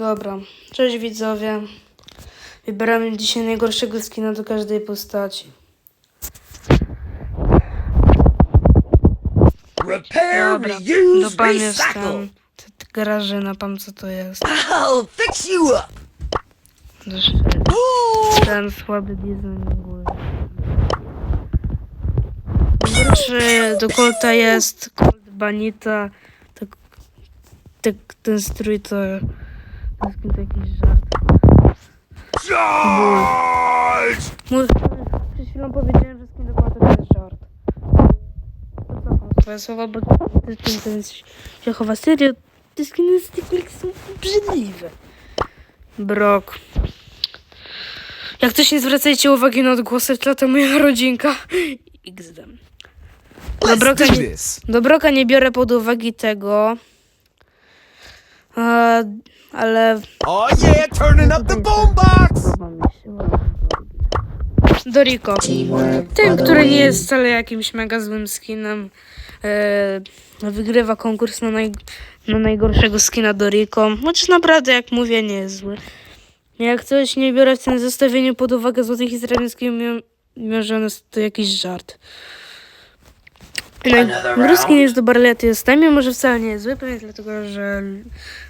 Dobra, cześć widzowie. Wybieramy dzisiaj najgorszego skina do każdej postaci. Repair, Dobra, reuse, do recycle. Grażyna, pan co to jest? I'll fix you up. Ten słaby design w ogóle. Najgorszy do Colta jest Colt Banita. Tak, tak, ten strój to, to jest jakiś żart. Charge! Mój, przed chwilą powiedziałem, że skin do Colta to jest żart. Cofam swoje słowa, bo ten skin to jest się chowa serio. Te skiny z tych są obrzydliwe. Brok. Jak coś nie zwracajcie uwagi na odgłosy tle, to moja rodzinka. XD. Do Let's Broka do nie, this. do Broka nie biorę pod uwagę tego. E, ale Oh yeah, turning up the boombox. Doriko. Ten, który nie jest wcale jakimś mega złym skinem, e, wygrywa konkurs na, naj, na najgorszego skina Doriko. Chociaż naprawdę, jak mówię, nie jest zły. Jak coś nie biorę w tym zestawieniu pod uwagę złotych mimo że on jest to jakiś żart. Najgorski jest do barlety jest tam, mimo że wcale nie jest zły, pewnie dlatego, że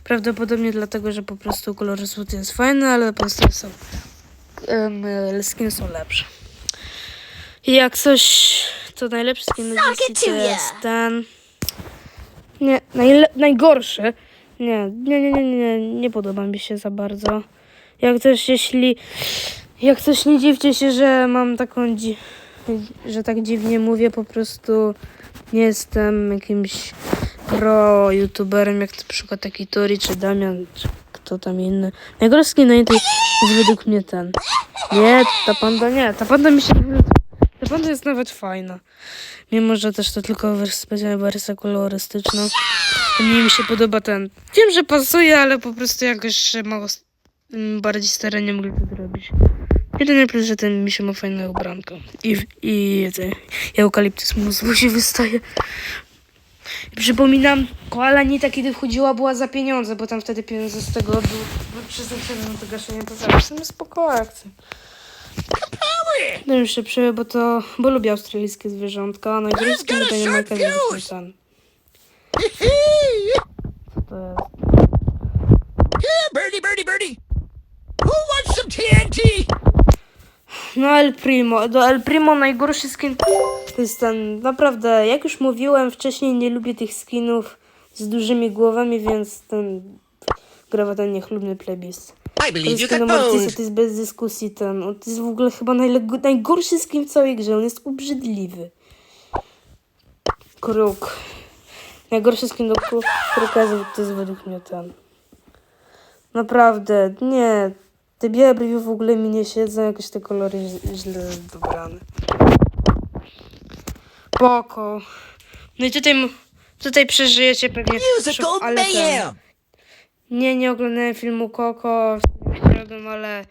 prawdopodobnie dlatego, że po prostu kolor złoty jest fajny, ale po prostu są um, skiny są lepsze. Jak coś, to najlepszy skin to jest ten. Nie, najle- najgorszy. Nie, nie, nie, nie, nie, nie podoba mi się za bardzo. Jak coś, jeśli. Jak coś, nie dziwcie się, że mam taką. Dzi- że tak dziwnie mówię, po prostu nie jestem jakimś pro youtuberem, jak na przykład taki Tori czy Damian, czy kto tam inny. Najgorszy skin na jest według mnie ten. Nie, ta panda nie. Ta panda mi się. Ta panda jest nawet fajna. Mimo, że też to tylko specjalna wersja kolorystyczna. Mi się podoba ten. Wiem, że pasuje, ale po prostu jakoś mało bardziej stara nie mogli to zrobić. Jedyny plus, że ten mi się ma fajną ubrankę. I, i, te, i eukaliptus mu buzi wystaje. Przypominam, koala Nita kiedy wchodziła była za pieniądze, bo tam wtedy pieniądze z tego były przeznaczone na to gaszenie pożarów. W sumie spoko akcja. No już się przyjął, bo to, bo lubię australijskie zwierzątka, a najgorszy to nie Majka ten. Co to jest? Birdie, birdie, birdie. Who wants some TNT? No El Primo, do El Primo najgorszy skin to jest ten, naprawdę, jak już mówiłem wcześniej, nie lubię tych skinów z dużymi głowami, więc ten grawa ten niechlubny plebis. You Skin Mortisa to jest bez dyskusji ten, on to jest w ogóle chyba najgorszy skin w całej grze, on jest obrzydliwy. Kruk. Najgorszy skin do kruk- kruka to jest według mnie ten. Naprawdę, nie. Te białe brwi w ogóle mi nie siedzą, jakoś te kolory źle dobrane. Poko. No i tutaj, tutaj przeżyjecie pewnie szok, ale ten, nie, nie oglądałem filmu Koko, chciałbym, ale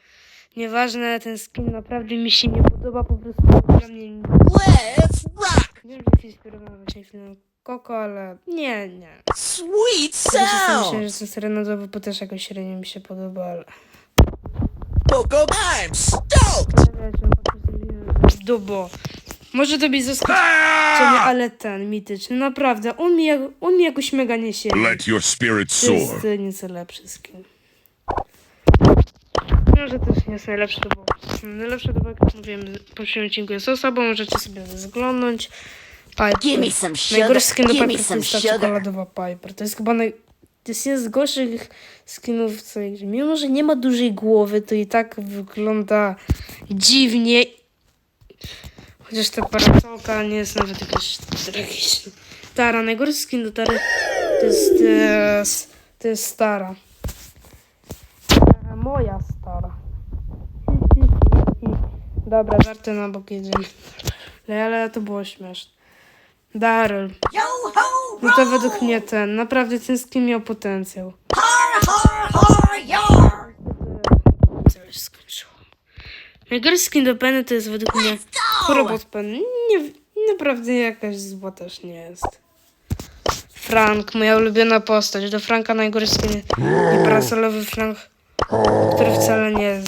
nieważne, ten skin naprawdę mi się nie podoba, po prostu dla mnie nie Let's rock. wiem, że się inspirowałem właśnie filmem Koko, ale nie, nie. Sweet Myślę, sound. że ten serenadowy, bo też jakoś średnio mi się podoba, ale... Poco, I'm stoked. Dubo. Może to być zaskoczenie, ale ten mityczny, naprawdę, on mi, jak- on mi jakoś mega nie siedzi. Let your spirit To jest e, nieco lepszy skin. Może też nie jest najlepszy do Najlepszy do jak mówiłem, w poprzednim odcinku jest osoba, możecie sobie zglądnąć. Piper. Give me some sugar. Najgorszy skin do Give me Piper to some jest ta sugar. czekoladowa Piper. To jest chyba naj... To jest jeden z gorszych skinów w całej grze. Mimo, że nie ma dużej głowy, to i tak wygląda dziwnie. Chociaż ta parasolka nie jest nawet jakaś tragiczna. Tara, najgorszy skin do Tary to jest, e, s- to jest stara. Moja stara. Dobra, żarty na bok jedziemy. Ale to było śmieszne. Daryl. Yo ho! No to według mnie ten, naprawdę ten skin miał potencjał. Har już skończyłam. Najgorszy skin do Penny to jest według mnie robot Penny. Nie, naprawdę jakaś zła też nie jest. Frank, moja ulubiona postać. Do Franka najgorszy skin i parasolowy Frank, który wcale nie jest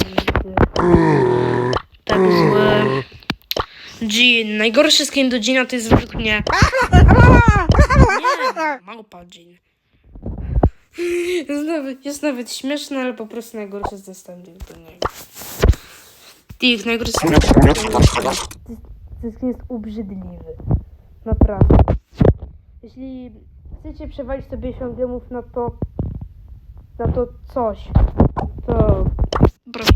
tak zły. Jean, najgorszy skin do Jeana to jest według mnie... Nie, małpa Jean. Jest nawet, jest nawet śmieszny, ale po prostu najgorszy z zestawem do niego. Ich najgorszy skin. Ten skin jest obrzydliwy. Naprawdę. Jeśli chcecie przewalić sobie 50 gemów na to, na to coś, to proszę.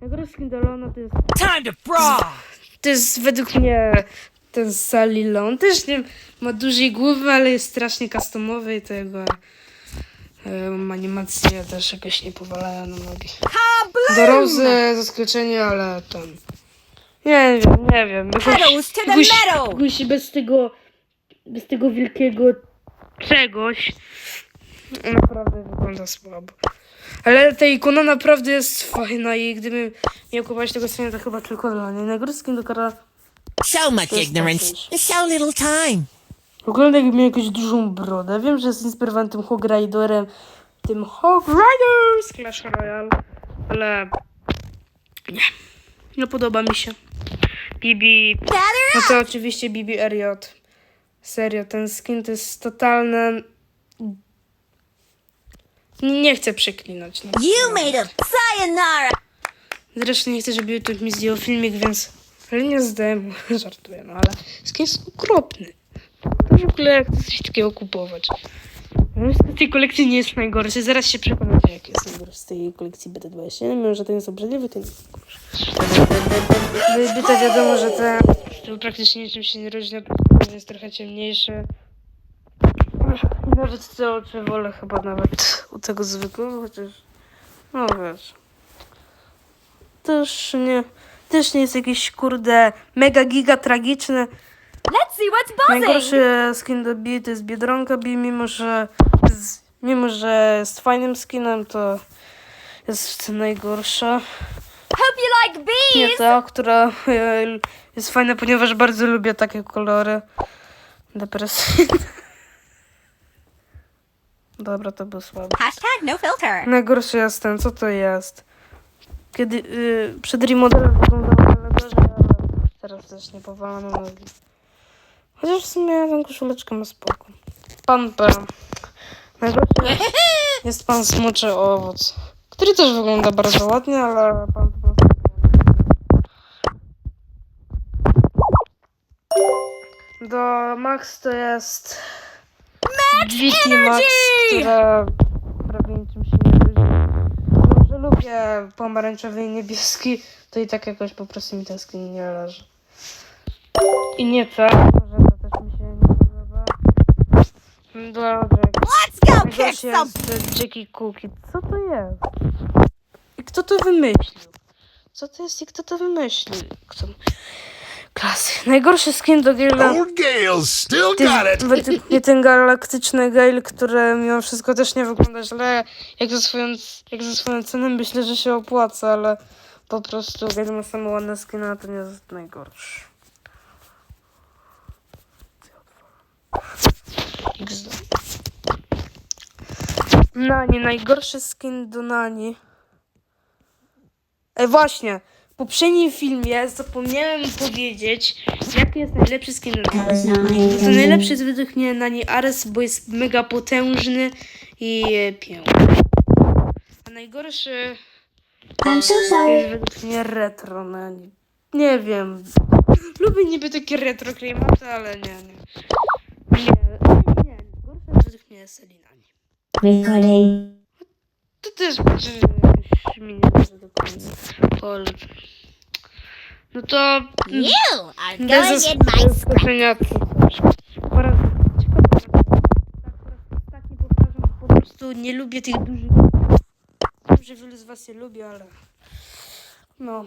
Najgorszy skin do Leona to jest, Time to brawl! to jest według mnie ten Salilo. On też nie ma dużej głowy, ale jest strasznie customowy i to jego um, animacje też jakoś nie powalają na nogi. Do Rozy zaskoczenie, ale tam... Nie wiem, nie wiem. Jakoś, jakoś, jakoś bez tego, bez tego wielkiego czegoś naprawdę wygląda słabo. Ale ta ikona naprawdę jest fajna i gdybym miał kupować tego skina, to chyba tylko dla niej. Skin do Karla So much ignorance and so little time. wygląda jakby miał jakąś dużą brodę. Wiem, że jest inspirowany tym Hog Riderem, tym Hog Rider z Clash Royale, ale nie, nie podoba mi się. Bibi, no to oczywiście Bibi Eriot. Serio, ten skin to jest totalne... Nie, nie chcę przeklinać. No. You made a sayonara! Zresztą nie chcę, żeby YouTube mi zdjął filmik, więc... Ale nie zdejmę, żartuję, no ale skin jest okropny. To w ogóle jak coś takiego kupować. No, Z tej kolekcji nie jest najgorszy. Zaraz się przekonacie, jaki jest najgorszy z tej kolekcji BT21. Mimo, że ten jest obrzydliwy, to nie jest. Gdyby to wiadomo, że ten to praktycznie niczym się nie różni, jest trochę ciemniejszy. Nawet te oczy wolę chyba nawet u tego zwykłego, chociaż... No wiesz. Też nie... Też nie jest jakiś, kurde, mega giga tragiczny. Let's see what's buzzing! Najgorszy skin do Bee to jest Biedronka Bee, mimo że, z, mimo że jest fajnym skinem, to jest najgorsza. Hope you like Nie bees! ta, która e, jest fajna, ponieważ bardzo lubię takie kolory. Depresyjne. Dobra, to był słaby. Hashtag no filter. Najgorszy jest ten, co to jest? Kiedy y, przed remodelem wyglądało ale gorzej, ale teraz też nie powala na nogi. Chociaż w sumie tą koszuleczkę ma spoko. Pan P. Najgorszy jest, pan Smoczy Owoc, który też wygląda bardzo ładnie, ale pan po prostu... Do Max to jest... Max, która prawie niczym się nie różni. Że lubię pomarańczowy i niebieski, to i tak jakoś po prostu mi ten skin nie leży. I nie tak, może to też mi się nie podoba. Dobra, Let's go kick jest Cookie. Co to jest? I kto to wymyślił? Co to jest i kto to wymyślił? Kto... Klasy. Najgorszy skin do Gale'a. Old Gale still got it. według ten galaktyczny Gale, który mimo wszystko też nie wygląda źle, jak za swoją, jak za swoją cenę myślę, że się opłaca, ale po prostu Gale ma samo ładne skiny, a to nie jest najgorszy. XD. Nani, najgorszy skin do Nani. Ej, właśnie, poprzednim filmie zapomniałem powiedzieć, jaki jest najlepszy skin do Nani. To najlepszy jest według mnie Nani Ares, bo jest mega potężny i piękny. A najgorszy jest według mnie retro Nani. Nie wiem. Lubię niby takie retro klimaty, ale nie, nie. Nie, nie, nie. Gorsza jest według mnie Selinani. To też będzie jakoś mi nie będzie do końca. Pol. No to You are going in my coś. Po raz ostatni powtarzam, po prostu nie lubię tych dużych. Wiem, że wielu z was je lubi, ale no.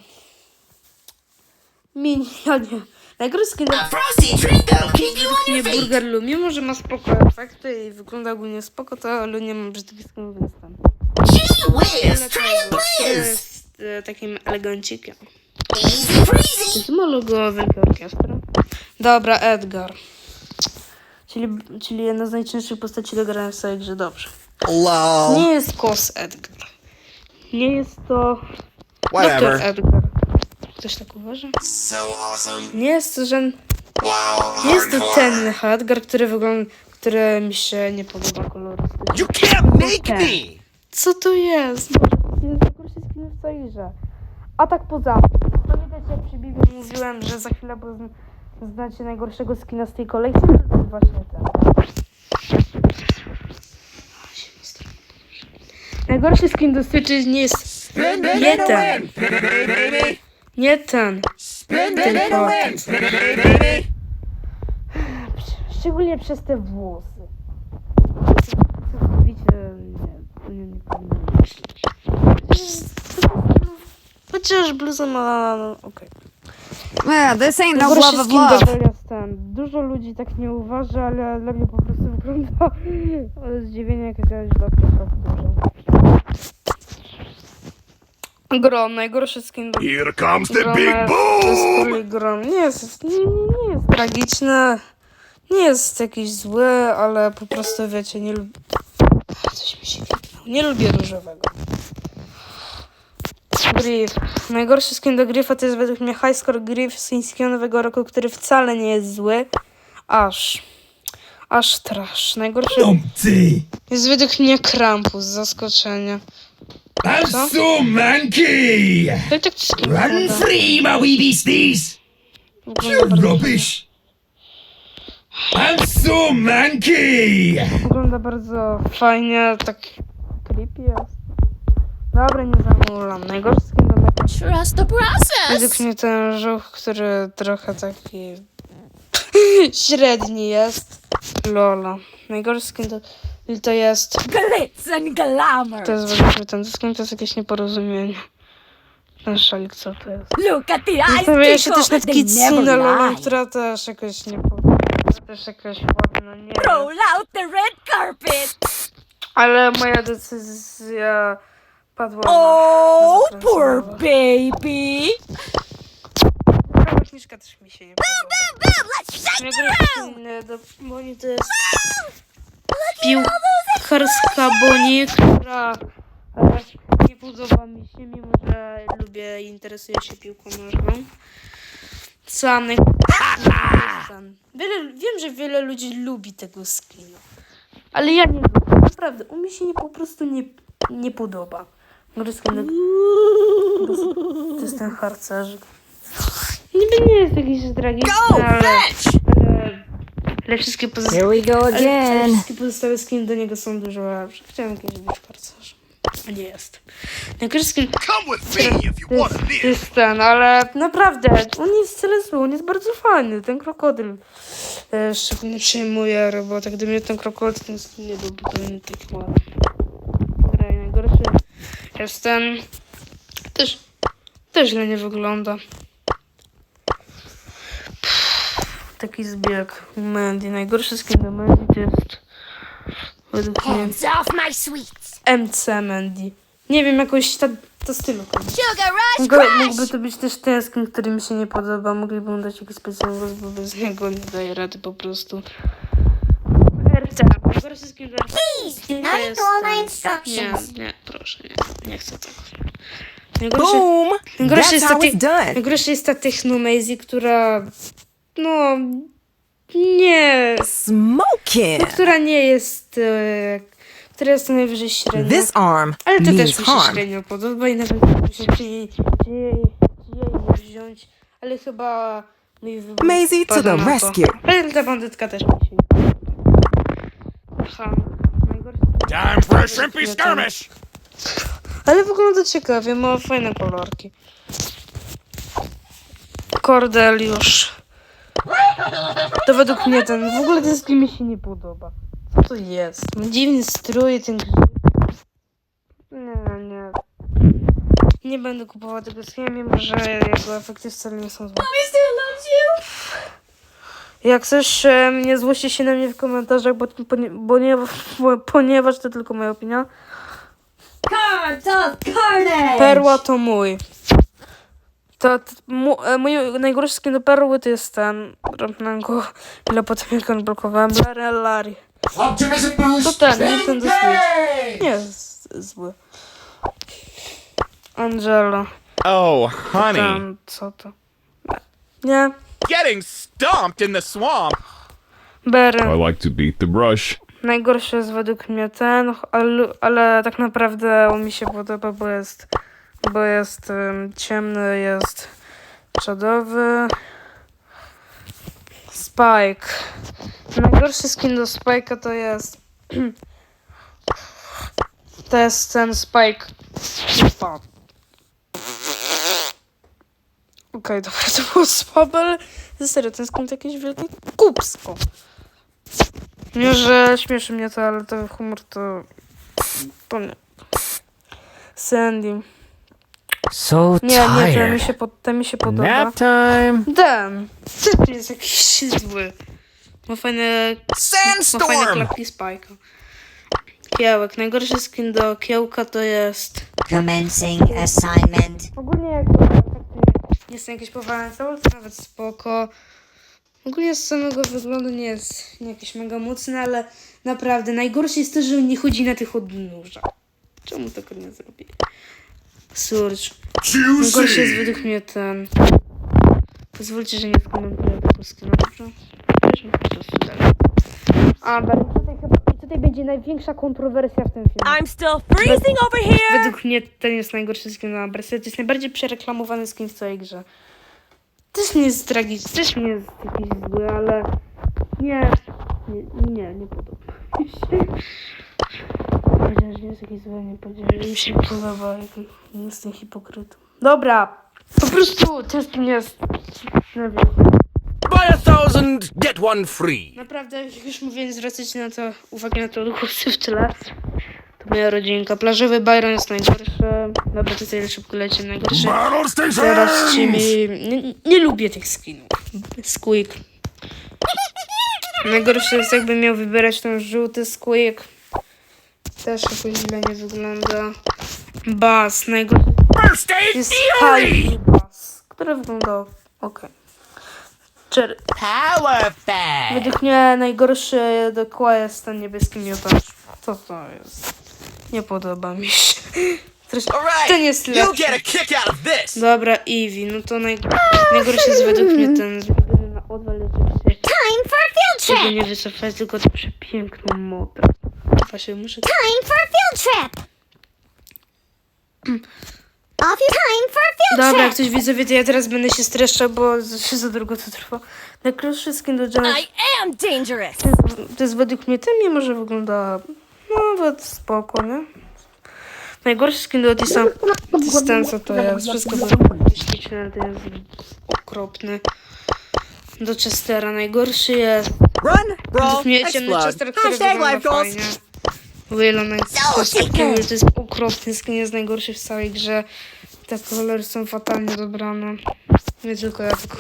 Mi, ja nie. Najgorszy skin Frosty treat that'll keep you on nie. Burger Lu, mimo że ma spoko efekty i wygląda ogólnie spoko, to Lu nie ma brzydkich skinów, więc tam. Gee whiz, try a blizz. E, takim elegancikiem. Easy breezy. To ma logo Wielkiej Orkiestry. Dobra, Edgar. czyli, czyli jedna z najcięższych postaci do grania w całej grze dobrze. Lol. Nie jest Kos Edgar. Nie jest to. Whatever. Edgar. Ktoś tak uważa? So awesome. Nie jest to żaden... Wow. Nie jest to ten Edgar, który wygląda... który mi się nie podoba kolorystycznie. You can't make me! Co to jest grze. A tak poza. Pamiętacie jak przy Bibi mówiłem, że za chwilę znacie najgorszego skina z tej kolekcji? To jest właśnie ten. Najgorszy skin do Switcha nie jest nie ten. Nie ten. Tylko-! Szczególnie przez te włosy. Chociaż bluza ma... no, okej. Yeah, this ain't no love of love. jest ten. Dużo ludzi tak nie uważa, ale dla mnie po prostu wygląda zdziwienie jak jakaś babcia w. Grom, najgorszy skin do Here comes the Groma big to jest boom! królik Grom. Nie jest, nie, nie jest tragiczny, nie jest jakiś zły, ale po prostu wiecie, nie lubię... Coś mi się. Nie lubię różowego. Griff. Najgorszy skin do Griffa to jest według mnie High Score Griff z chińskiego nowego roku, który wcale nie jest zły. Aż. Aż trash. Najgorszy jest według mnie Krampus z zaskoczenia. I'm Co? so i tak Run free, my wee beasties! wygląda You rubbish! I'm so manky! Wygląda bardzo fajnie, tak creepy jest. Dobra, nie zamulam. Najgorszy skin do Mecha. Trust the process. Według mnie ten żuch, który trochę taki średni jest. Lola. Najgorszy skin to, to jest, Glitz and glamour. to jest według mnie ten skin, to jest jakieś nieporozumienie. Ten szalik, co to jest? Look at the eyes, Zastanawiam się też nad Kitsune Lolą, która też jakoś nie. Też jakaś ładna, nie. Roll out the red carpet. Ale moja decyzja padła Oh, poor baby. Ta kniżka też mi się nie podoba. Boom, let's shake Nie the room. inne, do, bo nie to jest piłkarska boni, która nie podoba mi się, mimo że lubię i interesuję się piłką nożną. Sam naj... Wiele, wiem, że wiele ludzi lubi tego skina. Ale ja nie lubię. Naprawdę, u mnie się nie, po prostu nie, nie podoba. Do... To jest ten harcerzyk. Niby nie jest jakiś tragiczny, ale... ale... Ale wszystkie pozostałe... Here we go Ale, ale again. wszystkie pozostałe skiny do niego są dużo lepsze. Chciałem kiedyś być harcerzem. A nie jest. Najgorszy skin Come with me if you to wanna jest, to live! jest ten, ale naprawdę, on nie jest wcale zły, on jest bardzo fajny. Ten krokodyl e, szczególnie przejmuje robotę. Gdyby nie ten krokodyl, to nie byłby pewnie taki ładny. Graj, najgorszy jest ten... Też, też źle nie wygląda. Taki zbieg Mandy. Najgorszy skin do Mandy to jest według mnie Hands off my sweets. MC Mandy. Nie wiem, jakoś ta, to stylu. Mógłby to być też ten skin, który mi się nie podoba. Mogliby mu dać jakiś specjalny głos, bo bez niego nie daje rady po prostu. Do not To jest ignore my instructions. Nie, nie, proszę, nie. Nie chcę tego. Najgorszy, Boom! najgorszy, That's jest how ta, it's done. najgorszy jest ta Technomazy, która... No... Nie... Smoking. No, która nie jest... E, która jest co najwyżej średnia. This arm Ale to też mi się harm. średnio podoba i nawet jej, jej nie wziąć, ale chyba wybór Maisie to the na to. rescue. Ale ta bandytka też mi się nie Time for a shrimpy skirmish! Ale wygląda ciekawie, ma fajne kolorki. Cordeliusz. To według mnie ten, w ogóle ten skin mi się nie podoba. Co to jest? Ma dziwny strój, ten. Nie, nie. Nie będę kupował tego skina, mimo że jego efekty wcale nie są złe. Jak coś e, nie złości się na mnie w komentarzach, bo, nie, bo, ponieważ to tylko moja opinia. Carnage. Perła to mój. To, to e, mój najgorszy skin do perły to jest ten. Robiłem go ile potem jak on blokowałem. Larry. To ten, nie ten do! Nie jest zły. Angelo. Oh, honey. Ten, co to? Nie. Getting stomped in the swamp. Beren. I like to beat the brush. Najgorszy jest według mnie ten, ale, ale tak naprawdę on mi się podoba, bo jest, bo jest um, ciemny, jest czadowy. Spike. Najgorszy skin do Spike'a to jest. To jest ten Spike. Okej, dobra, to było słabe, ale serio, ten to jakieś wielkie kupsko. Nie, że śmieszy mnie to, ale ten humor to... To nie. Sandy. So Nie, nie, ten mi tired. się, ten mi się podoba. Nap time. Den. Też jest jakiś zły. Ma fajne... Ma fajne Sandstorm. klapki Spike'a. Kiełek. Najgorszy skin do kiełka to jest... Commencing assignment. Ogólnie jak jestem jakiś powalony cały, to nawet spoko. Ogólnie z samego wyglądu nie jest jakiś mega mocny, ale naprawdę najgorsze jest to, że on nie chodzi na tych odnóżach. Czemu tego nie zrobili? Surge. Najgorszy jest według mnie ten... Pozwólcie, że nie skomentuję tego skina, dobrze? Bierzemy po prostu dalej. A, Berlin, tutaj będzie największa kontrowersja w tym filmie. I'm still freezing over here. Według mnie ten jest najgorszy skin na Berset. To jest najbardziej przereklamowany skin w całej grze. Też nie jest tragiczny, też nie jest jakiś zły, ale nie, nie, nie, nie podoba mi się. Powiedziałem, że nie jest jakiś zły, nie powiedziałem, że mi się podoba, jak jestem hipokrytą. Dobra, po prostu ten skin jest, nie wiem. Buy a thousand, get one free. Naprawdę, jak już mówiłem, zwracać na to uwagę na to odgłosy w tyle. To moja rodzinka. Plażowy Byron jest najgorszy. Dobra, to tyle szybko leci najgorszy. Battle. Teraz Jimmy. Nie, nie lubię tych skinów. Squeak. Najgorsze jest jakby miał wybierać ten żółty Squeak. Też jakoś źle nie wygląda. Bass. Najgorszy First aid jest. High Bass, który wygląda ok. Cherry. Power fast. Według mnie najgorszy do kła jest ten niebieski miotacz. Co to jest? Nie podoba mi się. Zresztą right. ten jest lepszy. Dobra, Eevee, no to naj... najgorszy jest według mnie ten na odwal. Time for a field Żeby trip. nie wycofać, tylko tę przepiękną motę. Właśnie muszę... Time for a field trip. Off you time for a field Dobra, jak trip. ktoś widzowie, to ja teraz będę się streszczał, bo się za długo to trwa. Najkrótszy skin do Janet I am dangerous. To jest według mnie ten, mimo że wygląda no, nawet spoko, nie? Najgorszy skin do to ten, co to jest. Wszystko było śliczne, ten jest okropny. Do Chestera najgorszy jest Run, według mnie ciemny explode. Chester, który Hashtag wygląda life goals. fajnie. Wylon to jest okropny skin, jest najgorszy w całej grze. Te kolory są fatalnie dobrane. Nie tylko ja tylko.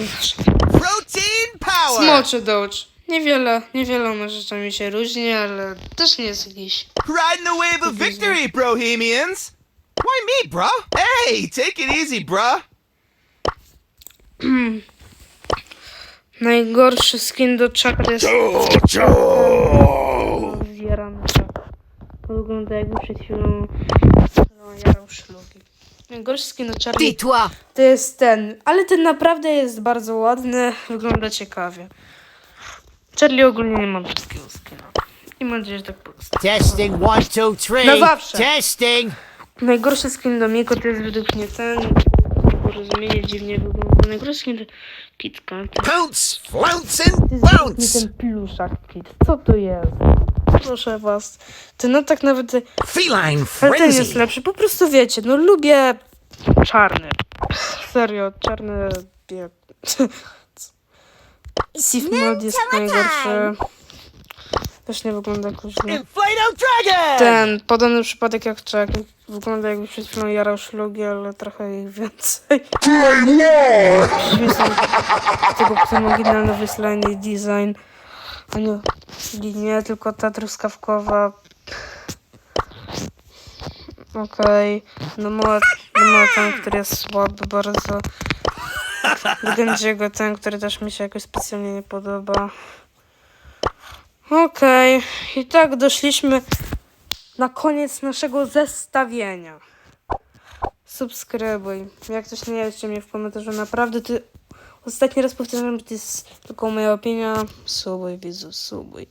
Protein power. Smoczy Dodge. Niewiele, niewieloma rzeczami się różni, ale też nie jest jakiś. Riding the wave of victory, Brohemians. Why me, bruh? Hey, take it easy, bruh. Najgorszy skin do to jest zjarany. To wygląda jakby przed chwilą no, jarał szlugi. Najgorszy skin do Charlie Dis-toi. to jest ten, ale ten naprawdę jest bardzo ładny, wygląda ciekawie. Charlie ogólnie nie ma brzydkiego skina. I mam nadzieję, że tak pozostaje. Testing one, two, three. Na zawsze. Testing. Najgorszy skin do Mieko to jest według mnie ten. Porozumienie dziwnie wygląda. Najgorszy skin. To Pounce, flounce, and bounce. ten pluszak Kit. Co to jest? Proszę was. Ten no tak nawet... Feline Ale ten jest lepszy. Po prostu wiecie, no lubię czarny. Serio, czarny bieg. Sif Mod jest najgorszy. Też nie wygląda jakoś. Ten podobny przypadek jak Czek. Wygląda jakby przed chwilą jarał szlugi, ale trochę ich więcej. Śmieszny tego ten oryginalny wyslany design. A nie, nie, tylko ta truskawkowa. Okej. No ma, no ten, który jest słaby bardzo. Genjiego, ten, który też mi się jakoś specjalnie nie podoba. Okej, i tak doszliśmy na koniec naszego zestawienia. Subskrybuj. Jak coś nie wiecie mnie w komentarzu, naprawdę ty... Ostatni raz powtarzam, to jest tylko moja opinia. Subuj, widzu, subuj.